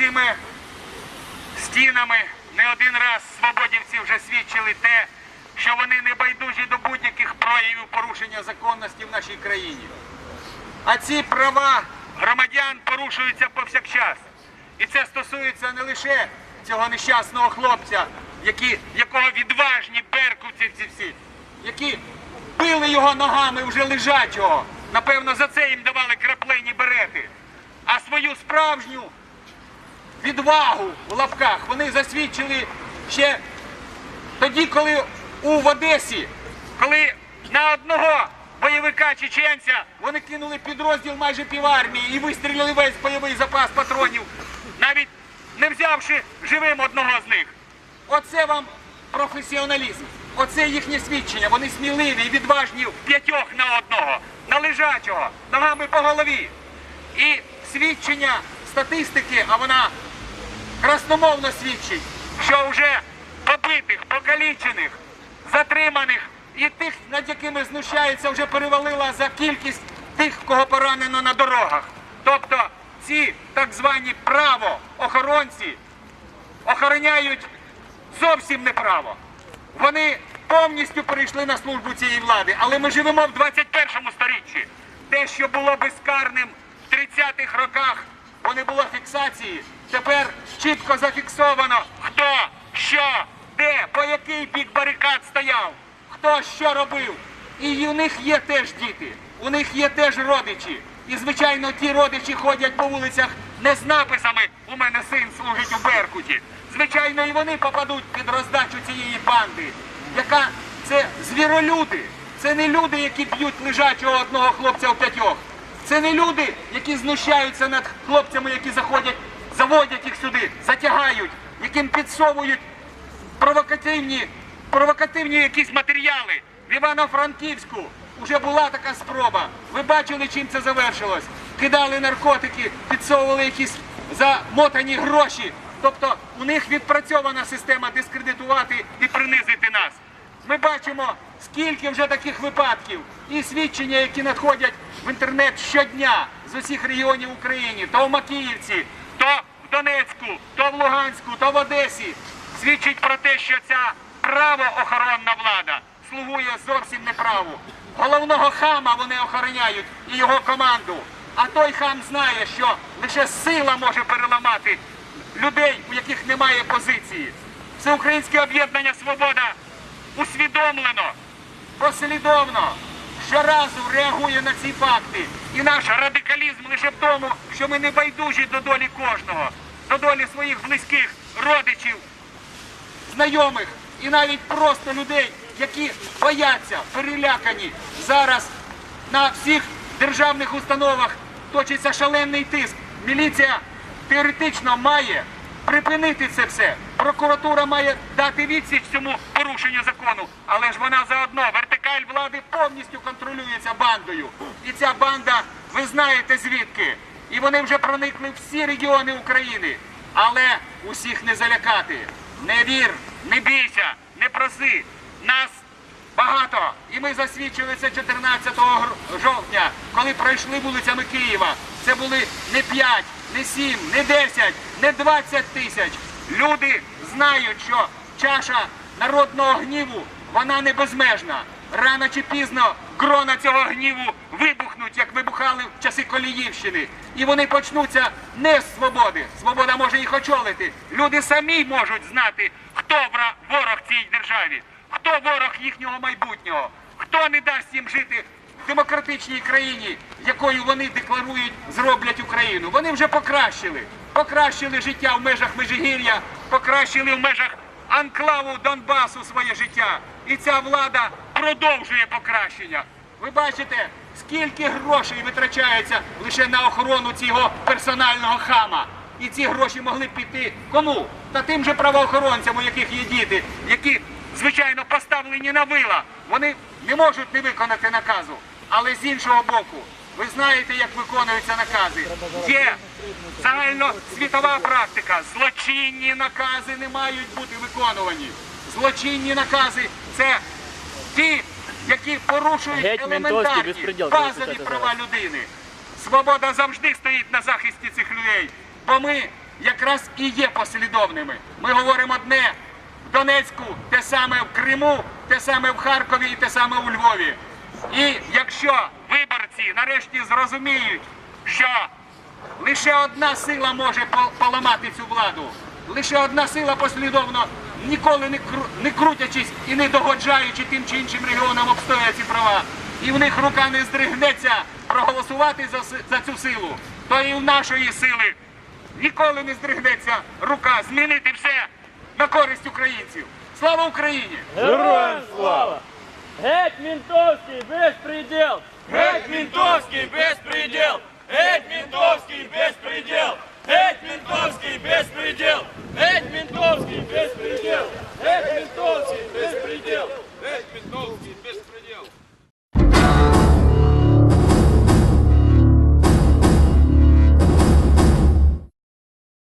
цими стінами не один раз свободівці вже свідчили те, що вони не байдужі до будь-яких проявів порушення законності в нашій країні. А ці права громадян порушуються повсякчас. І це стосується не лише цього нещасного хлопця, які, якого відважні беркутівці всі, які били його ногами вже лежачого. Напевно, за це їм давали краплені берети. А свою справжню відвагу у лапках вони засвідчили ще тоді, коли у в Одесі, коли на одного бойовика чеченця вони кинули підрозділ майже півармії і вистріляли весь бойовий запас патронів, навіть не взявши живим одного з них. Оце вам професіоналізм. Оце їхнє свідчення. Вони сміливі і відважні в п'ятьох на одного, на лежачого, ногами по голові. І свідчення статистики, а вона красномовно свідчить, що вже побитих, покалічених, затриманих і тих, над якими знущаються, вже перевалила за кількість тих, кого поранено на дорогах. Тобто ці так звані правоохоронці охороняють зовсім неправо. Вони повністю перейшли на службу цієї влади, але ми живемо в 21 сторіччі. Те, що було безкарним в 30-х роках, бо не було фіксації, тепер чітко зафіксовано, хто, що, де, по який бік барикад стояв, хто що робив. І у них є теж діти, у них є теж родичі. І, звичайно, ті родичі ходять по вулицях не з написами У мене син служить у Беркуті. Звичайно, і вони попадуть під роздачу цієї банди, яка це звіролюди. Це не люди, які б'ють лежачого одного хлопця в п'ятьох. Це не люди, які знущаються над хлопцями, які заходять, заводять їх сюди, затягають, яким підсовують провокативні, провокативні якісь матеріали. В Івано-Франківську вже була така спроба. Ви бачили, чим це завершилось. Кидали наркотики, підсовували якісь замотані гроші. Тобто у них відпрацьована система дискредитувати і принизити нас. Ми бачимо, скільки вже таких випадків і свідчення, які надходять в інтернет щодня з усіх регіонів України, то в Макіївці, то в Донецьку, то в Луганську, то в Одесі, свідчить про те, що ця правоохоронна влада слугує зовсім неправу. Головного хама вони охороняють і його команду. А той хам знає, що лише сила може переламати людей, у яких немає позиції. Всеукраїнське об'єднання Свобода усвідомлено, послідовно, щоразу реагує на ці факти. І наш радикалізм лише в тому, що ми не байдужі до долі кожного, до долі своїх близьких, родичів, знайомих і навіть просто людей, які бояться, перелякані. Зараз на всіх державних установах точиться шалений тиск. Міліція теоретично має припинити це все. Прокуратура має дати відсіч цьому порушенню закону, але ж вона заодно вертикаль влади повністю контролюється бандою. І ця банда, ви знаєте звідки. І вони вже проникли всі регіони України. Але усіх не залякати. Не вір, не бійся, не проси. Нас багато. І ми засвідчили це 14 жовтня, коли пройшли вулицями Києва. Це були не 5, не 7, не 10, не 20 тисяч. Люди знають, що чаша народного гніву вона не безмежна. Рано чи пізно грона цього гніву вибухнуть, як вибухали в часи Коліївщини. І вони почнуться не з свободи. Свобода може їх очолити. Люди самі можуть знати, хто ворог цій державі, хто ворог їхнього майбутнього, хто не дасть їм жити демократичній країні, якою вони декларують, зроблять Україну. Вони вже покращили. Покращили життя в межах Межигір'я, покращили в межах анклаву Донбасу своє життя. І ця влада продовжує покращення. Ви бачите, скільки грошей витрачається лише на охорону цього персонального хама. І ці гроші могли піти кому? Та тим же правоохоронцям, у яких є діти, які, звичайно, поставлені на вила. Вони не можуть не виконати наказу. Але з іншого боку, ви знаєте, як виконуються накази. Є загальносвітова практика. Злочинні накази не мають бути виконувані. Злочинні накази це ті, які порушують елементарні базові права людини. Свобода завжди стоїть на захисті цих людей, бо ми якраз і є послідовними. Ми говоримо одне Донецьку, те саме в Криму, те саме в Харкові і те саме у Львові. І якщо виборці нарешті зрозуміють, що лише одна сила може поламати цю владу, лише одна сила послідовно, ніколи не, крутячись і не догоджаючи тим чи іншим регіонам обстоює ці права, і в них рука не здригнеться проголосувати за, цю силу, то і в нашої сили ніколи не здригнеться рука змінити все на користь українців. Слава Україні! Героям слава! Геть мінтовський безпреділ! Геть мінтовський безпреділ! Геть мінтовський безпреділ! Геть мінтовський безпреділ! Геть мінтовський безпреділ!